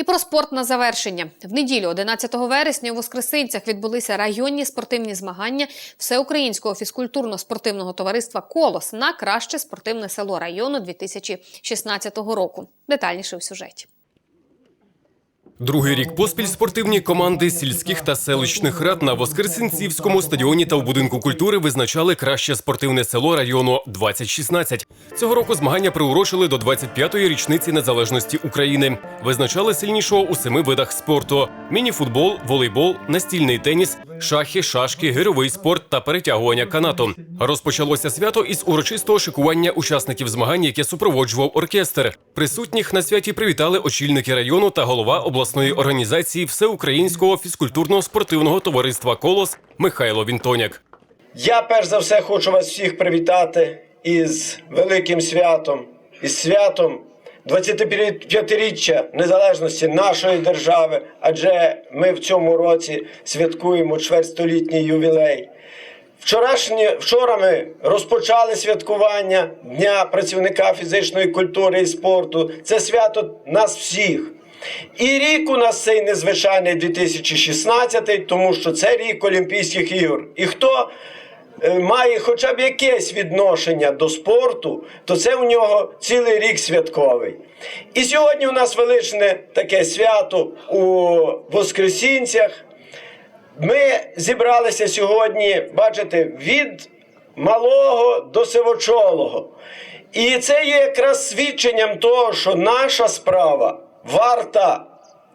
І про спорт на завершення. В неділю, 11 вересня, у Воскресинцях відбулися районні спортивні змагання Всеукраїнського фізкультурно-спортивного товариства Колос на краще спортивне село району 2016 року. Детальніше у сюжеті. Другий рік поспіль спортивні команди сільських та селищних рад на Воскресенцівському стадіоні та в будинку культури визначали краще спортивне село району 2016. Цього року змагання приурочили до 25-ї річниці незалежності України. Визначали сильнішого у семи видах спорту: мініфутбол, волейбол, настільний теніс, шахи, шашки, гирьовий спорт та перетягування канатом. Розпочалося свято із урочистого шикування учасників змагань, яке супроводжував оркестр. Присутніх на святі привітали очільники району та голова обласної організації Всеукраїнського фізкультурно-спортивного товариства Колос Михайло Вінтоняк. Я перш за все хочу вас всіх привітати із великим святом, із святом 25-річчя незалежності нашої держави, адже ми в цьому році святкуємо чвертьстолітній ювілей. Вчорашнє, вчора ми розпочали святкування Дня працівника фізичної культури і спорту. Це свято нас всіх. І рік у нас цей незвичайний 2016, тому що це рік Олімпійських ігор. І хто е, має хоча б якесь відношення до спорту, то це у нього цілий рік святковий. І сьогодні у нас величне таке свято у Воскресінцях. Ми зібралися сьогодні, бачите, від малого до сивочолого. І це є якраз свідченням того, що наша справа варта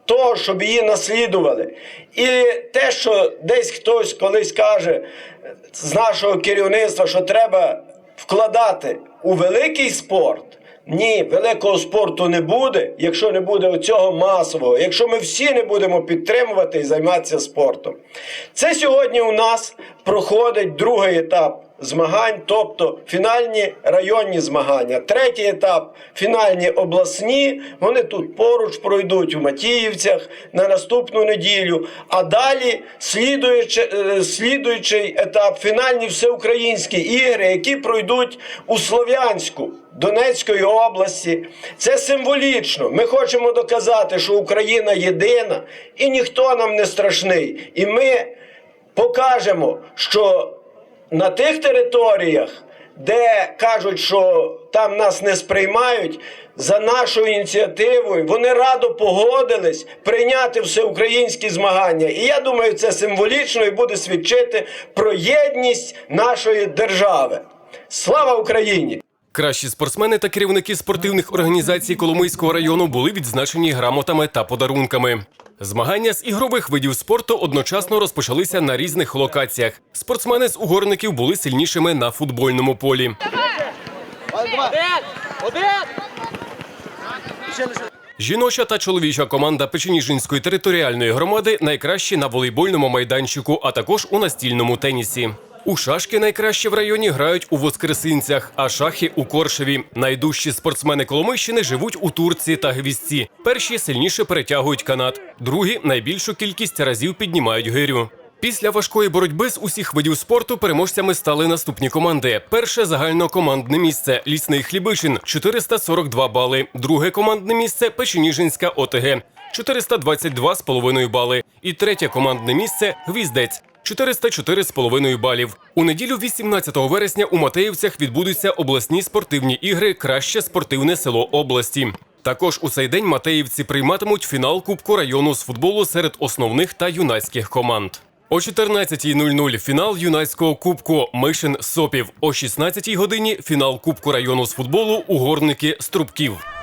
того, щоб її наслідували. І те, що десь хтось колись каже з нашого керівництва, що треба вкладати у великий спорт. Ні, великого спорту не буде, якщо не буде оцього масового, якщо ми всі не будемо підтримувати і займатися спортом. Це сьогодні у нас проходить другий етап змагань, тобто фінальні районні змагання. Третій етап фінальні обласні. Вони тут поруч пройдуть у Матіївцях на наступну неділю. А далі слідуючи, е, слідуючий етап фінальні всеукраїнські ігри, які пройдуть у Слов'янську. Донецької області. Це символічно. Ми хочемо доказати, що Україна єдина і ніхто нам не страшний. І ми покажемо, що на тих територіях, де кажуть, що там нас не сприймають, за нашою ініціативою вони радо погодились прийняти всеукраїнські змагання. І я думаю, це символічно і буде свідчити про єдність нашої держави. Слава Україні! Кращі спортсмени та керівники спортивних організацій Коломийського району були відзначені грамотами та подарунками. Змагання з ігрових видів спорту одночасно розпочалися на різних локаціях. Спортсмени з угорників були сильнішими на футбольному полі. Жіноча та чоловіча команда Печеніжинської територіальної громади найкращі на волейбольному майданчику, а також у настільному тенісі. У шашки найкраще в районі грають у Воскресинцях, а шахи у Коршеві. Найдужчі спортсмени Коломийщини живуть у Турці та Гвіздці. Перші сильніше перетягують канат, другі найбільшу кількість разів піднімають гирю. Після важкої боротьби з усіх видів спорту переможцями стали наступні команди. Перше загальнокомандне місце Лісний Хлібичин 442 бали. Друге командне місце Печеніжинська ОТГ 422,5 бали. І третє командне місце Гвіздець 404,5 балів. У неділю 18 вересня у Матеївцях відбудуться обласні спортивні ігри Краще спортивне село області. Також у цей день Матеївці прийматимуть фінал Кубку району з футболу серед основних та юнацьких команд. О 14.00 фінал юнацького кубку Мишин Сопів. О 16 годині фінал Кубку району з футболу Угорники Струбків.